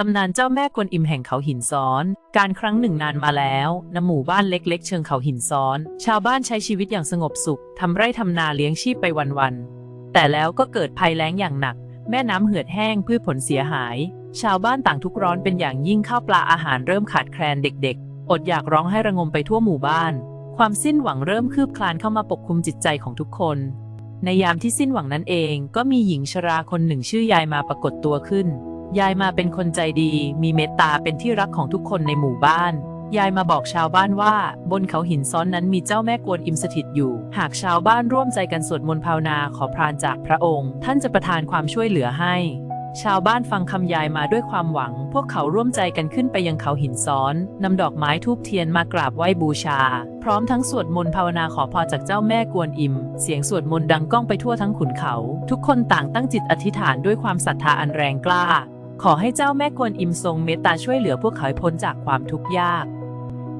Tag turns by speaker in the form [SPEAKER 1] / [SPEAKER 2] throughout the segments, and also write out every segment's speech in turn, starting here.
[SPEAKER 1] ตำนานเจ้าแม่กวนอิมแห่งเขาหินซ้อน การครั้งหนึ่งนานมาแล้วณหมู่บ้านเล็ก ๆ เชิงเขาหินซ้อน ชาวบ้านใช้ชีวิตอย่างสงบสุข ทำไร่ทำนาเลี้ยงชีพไปวันๆ แต่แล้วก็เกิดภัยแล้งอย่างหนัก แม่น้ำเหือดแห้งพืชผลเสียหาย ชาวบ้านต่างทุกข์ร้อนเป็นอย่างยิ่งข้าวปลาอาหารเริ่มขาดแคลนเด็ก ๆ อดอยากร้องให้ระงมไปทั่วหมู่บ้าน ความสิ้นหวังเริ่มคืบคลานเข้ามาปกคลุมจิตใจของทุกคน ในยามที่สิ้นหวังนั้นเอง ก็มีหญิงชราคนหนึ่งชื่อยายมาปรากฏตัวขึ้น ยายมาเป็นคนใจดี มีเมตตาเป็นที่รักของทุกคนในหมู่บ้าน ยายมาบอกชาวบ้านว่า บนเขาหินซ้อนนั้นมีเจ้าแม่กวนอิมสถิตอยู่ หากชาวบ้านร่วมใจกันสวดมนต์ภาวนาขอพรานจากพระองค์ ท่านจะประทานความช่วยเหลือให้ ชาวบ้านฟังคำยายมาด้วยความหวัง พวกเขาร่วมใจกันขึ้นไปยังเขาหินซ้อนนำดอกไม้ทูบเทียนมากราบไหว้บูชา พร้อมทั้งสวดมนต์ภาวนาขอพรจากเจ้าแม่กวนอิม เสียงสวดมนต์ดังก้องไปทั่วทั้งขุนเขา ทุกคนต่างตั้งจิตอธิษฐานด้วยความศรัทธาอันแรงกล้า ขอให้เจ้าแม่กวนอิมทรงเมตตาช่วยเหลือพวกเขาพ้นจากความทุกข์ยาก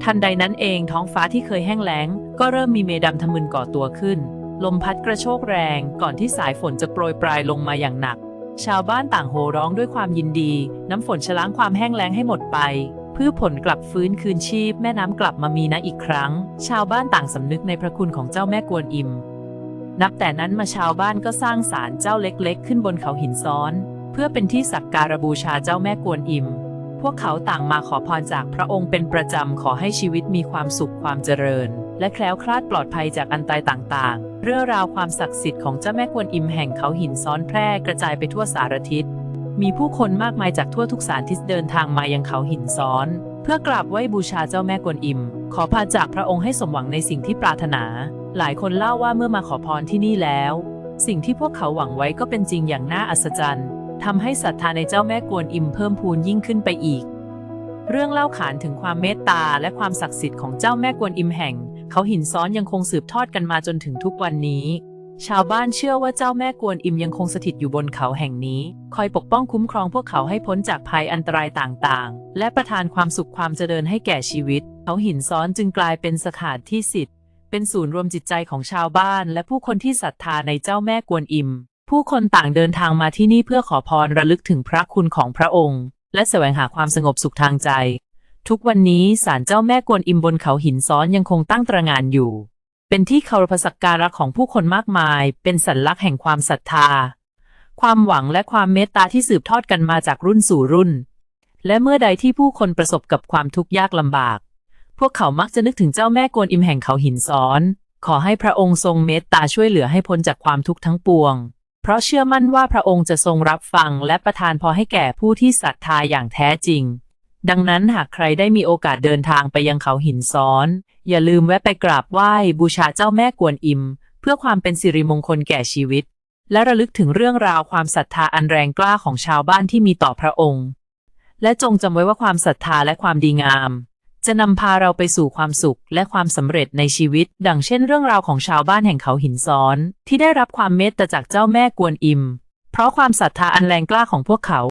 [SPEAKER 1] ทันใดนั้นเองท้องฟ้าที่เคยแห้งแล้ง ก็เริ่มมีเมฆดำทะมึนก่อตัวขึ้น ลมพัดกระโชกแรงก่อนที่สายฝนจะโปรยปลายลงมาอย่างหนัก ชาวบ้านต่างโห่ร้องด้วยความยินดี น้ำฝนชะล้างความแห้งแล้งให้หมดไปพืชผลกลับฟื้นคืนชีพ แม่น้ำกลับมามีนะอีกครั้ง ชาวบ้านต่างสำนึกในพระคุณของเจ้าแม่กวนอิม นับแต่นั้นมาชาวบ้านก็สร้างศาลเจ้าเล็กๆ ขึ้นบนเขาหินซ้อน พื่อเป็นที่สักการบูชาเจ้าแม่กวนอิม พวกเขาต่างมาขอพรจากพระองค์เป็นประจำขอให้ชีวิตมีความสุขความเจริญ และแคล้วคลาดปลอดภัยจากอันตรายต่างๆ เรื่องราวความศักดิ์สิทธิ์ของเจ้าแม่กวนอิมแห่งเขาหินซ้อนแพร่กระจายไปทั่วสารทิศ มีผู้คนมากมายจากทั่วทุกสารทิศเดินทางมายังเขาหินซ้อน เพื่อกราบไหว้บูชาเจ้าแม่กวนอิม ขอพรจากพระองค์ให้สมหวังในสิ่งที่ปรารถนา หลายคนเล่าว่าเมื่อมาขอพรที่นี่แล้ว สิ่งที่พวกเขาหวังไว้ก็เป็นจริงอย่างน่าอัศจรรย์ ทำให้ศรัทธาในเจ้าแม่กวนอิมเพิ่มพูนยิ่งขึ้นไปอีก เรื่องเล่าขานถึงความเมตตาและความศักดิ์สิทธิ์ของเจ้าแม่กวนอิมแห่ง เขาหินซ้อนยังคงสืบทอดกันมาจนถึงทุกวันนี้ ชาวบ้านเชื่อว่าเจ้าแม่กวนอิมยังคงสถิตอยู่บนเขาแห่งนี้ คอยปกป้องคุ้มครองพวกเขาให้พ้นจากภัยอันตรายต่างๆ และประทานความสุขความเจริญให้แก่ชีวิต เขาหินซ้อนจึงกลายเป็นสถานที่สิทธิ์เป็นศูนย์รวมจิตใจของชาวบ้านและผู้คนที่ศรัทธาในเจ้าแม่กวนอิม ผู้คนต่างเดินทางมาที่นี่เพื่อขอพรระลึกถึงพระคุณของพระองค์ และแสวงหาความสงบสุขทางใจ ทุกวันนี้ศาลเจ้าแม่กวนอิมบนเขาหินซ้อนยังคงตั้งตระหงานอยู่ เป็นที่เคารพสักการะของผู้คนมากมาย เป็นสัญลักษณ์แห่งความศรัทธา ความหวังและความเมตตาที่สืบทอดกันมาจากรุ่นสู่รุ่น และเมื่อใดที่ผู้คนประสบกับความทุกข์ยากลำบาก พวกเขามักจะนึกถึงเจ้าแม่กวนอิมแห่งเขาหินซ้อน ขอให้พระองค์ทรงเมตตาช่วยเหลือให้พ้นจากความทุกข์ทั้งปวง เพราะเชื่อมั่นว่าพระองค์จะทรงรับฟังและประทานพรให้แก่ผู้ที่ศรัทธาอย่างแท้จริง ดังนั้นหากใครได้มีโอกาสเดินทางไปยังเขาหินซ้อน อย่าลืมแวะไปกราบไหว้บูชาเจ้าแม่กวนอิม เพื่อความเป็นสิริมงคลแก่ชีวิต และระลึกถึงเรื่องราวความศรัทธาอันแรงกล้าของชาวบ้านที่มีต่อพระองค์ และจงจำไว้ว่าความศรัทธาและความดีงาม จะนำพาเราไปสู่ความสุขและความสำเร็จในชีวิต ดังเช่นเรื่องราวของชาวบ้านแห่งเขาหินซ้อน ที่ได้รับความเมตตาจากเจ้าแม่กวนอิม เพราะความศรัทธาอันแรงกล้าของพวกเขา